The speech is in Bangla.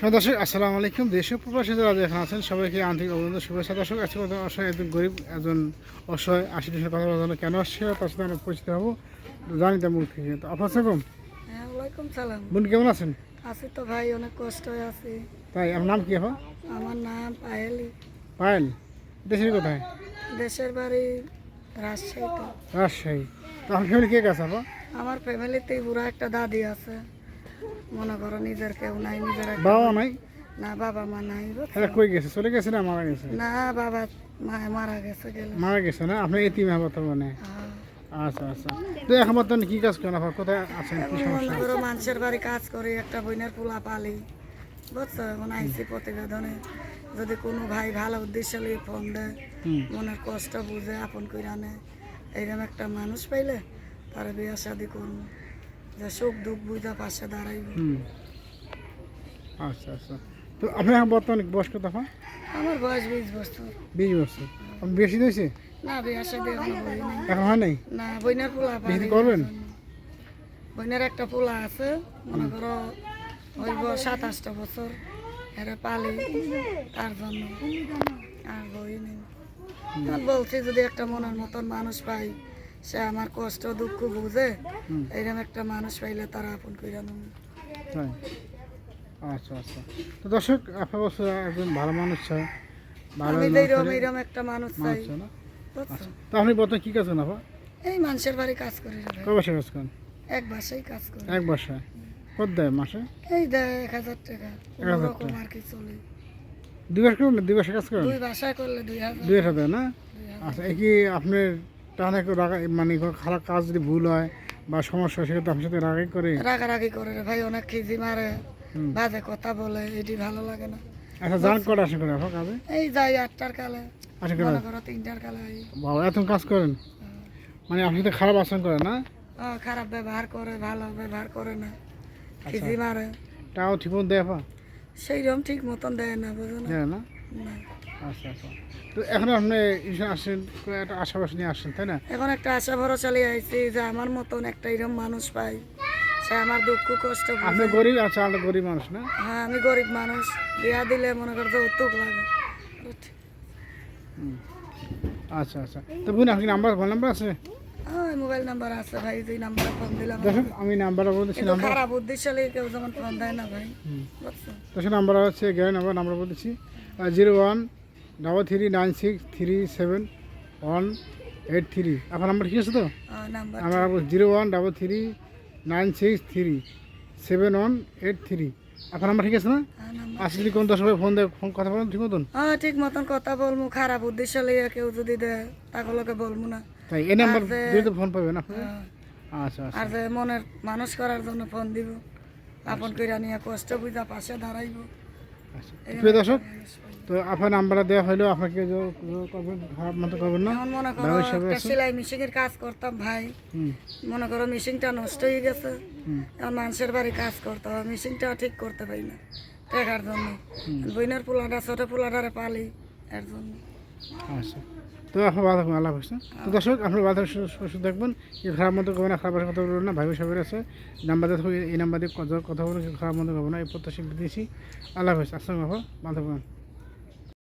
সবাই দর্শক আসসালামু আলাইকুম। দেশীয় প্রবাসী যারা এখানে আছেন সবাইকে আন্তরিক অভিনন্দন শুভেচ্ছা। দর্শক আজকে অসহায় একজন গরিব একজন অসহায় আশি দেশের কথা বলার জন্য কেন আসছে? তার সাথে আমরা পরিচিত হব। জানি তার মুখ থেকে। তো আপনার সালাম হ্যাঁ ওয়ালাইকুম সালাম। বোন কেমন আছেন? আছি তো ভাই অনেক কষ্ট আছি। তাই আপনার নাম কি আপা? আমার নাম পায়েলি। পায়েল? দেশের কোথায়? দেশের বাড়ি রাজশাহীতে। রাজশাহী। তো আপনার ফ্যামিলি কে গেছে আপা? আমার ফ্যামিলিতে বুড়া একটা দাদি আছে। মনে করো নিজের কেউ নাই নিজের বাবা নাই? না বাবা মা নাই। কই গেছে? চলে গেছে না মারা গেছে? না বাবা মা মারা গেছে গেল। মারা গেছে না? আপনি এতিম হব তার মানে আচ্ছা আচ্ছা। তো এখন বর্তমানে কি কাজ করেন? আপা কোথায় আছেন? কি মনে সমস্যা মানুষের বাড়ি কাজ করি একটা বইনের পোলা পালি বুঝছ? এখন আইসি প্রতিবেদনে। যদি কোনো ভাই ভালো উদ্দেশ্য নিয়ে ফোন দেয় মনের কষ্ট বুঝে আপন করে আনে এইরকম একটা মানুষ পাইলে তারা বিয়া শাদি করব। সুখ দুঃখ বুঝা পাশে দাঁড়াইব। হুম। আচ্ছা আচ্ছা। তো আপনি এখন বর্তমানে বয়স কত আপা আমার বয়স বিশ বছর। বিশ বছর। আপনি বেশি দিয়েছে না বিয়া শাদি নেই। এখন হয় নাই? না বইনের পোলা পালি করবেন? বইনের একটা পোলা আছে মনে করো হইব সাতাশটা বছর। এরা পালি তার জন্য। আর বই নেই। বলছি যদি একটা মনের মতন মানুষ পাই সে আমার কষ্ট দুঃখ বুঝে হুম। এইরকম একটা মানুষ পাইলে তারা আপন নেব। আচ্ছা আচ্ছা। তো দর্শক আপনার বছর একজন ভালো মানুষ চাই। ভালো একটা মানুষ? আচ্ছা। তো আপনি বর্তমানে কী কাজ করেন আপা? এই মানুষের বাড়ি কাজ করি কয় বছর কাজ করেন? এক বাসায় কাজ করি। এক বর্ষায় কত দেয় মাসে? এই দেয় এক হাজার টাকা। এক হাজার রকম আর কি চলে। দুই বছর করেন দুই বছর কাজ করেন? দুই বাসায় করলে দুই হাজার। দুই হাজার না? আচ্ছা এই কি আপনার রাগা মানে খারাপ কাজ যদি ভুল হয় বা সমস্যা সেক্ষেত্রে আপনার সাথে রাগাই করে। রাগারাগি করে রে ভাই অনেক খিজি মারে। বাজে কথা বলে এটি ভালো লাগে না। আচ্ছা জান কটা আসা করে কাজে? এই যাই আটটার কালে। আসা করে তিনটার কালে। বাবা এত কাজ করেন? মানে আপনি তো খারাপ আচরণ করেন না? খারাপ ব্যবহার করে ভালো ব্যবহার করে না। আচ্ছা। খিজি মারে। টাও ঠিক মতো দেয় সেই রকম ঠিক মতন দেয় না বুঝো না? না। আচ্ছা আচ্ছা। তো এখন আপনি একটা আশাবাস নিয়ে তাই না? এখন একটা আশা ভরসা নিয়ে আইছি যে আমার মতন একটা এরকম মানুষ পাই সে আমার দুঃখ কষ্ট। আপনি গরিব আচ্ছা আমরা গরিব মানুষ না? হ্যাঁ আমি গরিব মানুষ। বিয়া দিলে মনে লাগে। আচ্ছা আচ্ছা। তো বোন আপনি নাম্বার ফোন নাম্বার আছে? ওই মোবাইল নাম্বার আছে ভাই দুই নাম্বারে ফোন দিলাম। দেখুন আমি নাম্বার। খারাপ উদ্দেশ্য কেউ যেমন ফোন দেয় না ভাই নাম্বার গ্যারেন্ট নাম্বার নাম্বার বলেছি। Zero one double three nine six three seven one eight three আপনার নাম্বার ঠিক আছে তো? আমার zero one double three nine six three seven one eight three আপনার নাম্বার ঠিক আছে না? আসলে কোন দশ ফোন দেয় ফোন কথা বলেন ঠিক মতন? হ্যাঁ ঠিক মতন কথা বলব খারাপ উদ্দেশ্য নিয়ে কেউ যদি দেয় তাগুলোকে বলব না। তাই এই নাম্বার দিয়ে তো ফোন পাবেন আপনি। হ্যাঁ। আচ্ছা আচ্ছা। আর যে মনের মানুষ করার জন্য ফোন দিব আপন কইরা নিয়ে কষ্ট বুঝা পাশে দাঁড়াইব। আচ্ছা। প্রিয় দর্শক তো আপনার নাম্বারটা দেওয়া হলেও আপনাকে খারাপ মতো করবেন না। মনে করো সেলাই মেশিনের কাজ করতাম ভাই। মনে করো মেশিনটা নষ্ট হয়ে গেছে। এখন মানুষের বাড়ি কাজ করতে হবে মেশিনটা ঠিক করতে পারি না। টাকার জন্য। বইনার পোলাটা ছোট পোলাটারে পালি এর জন্য। আচ্ছা। তো আপনার ভালো থাকবেন আল্লাহ হাফিজ? তো দর্শক আপনার ভালো থাকবেন, সুস্থ থাকবেন। কেউ খারাপ মতো করবেন না খারাপ কথা বলবেন না ভাই সবের আছে। নাম্বার এই নাম্বার দিয়ে কথা কেউ খারাপ মতো করবেন না এই প্রত্যাশা দিয়েছি। আল্লাহ হাফিজ আসসালাম ভালো থাকবেন।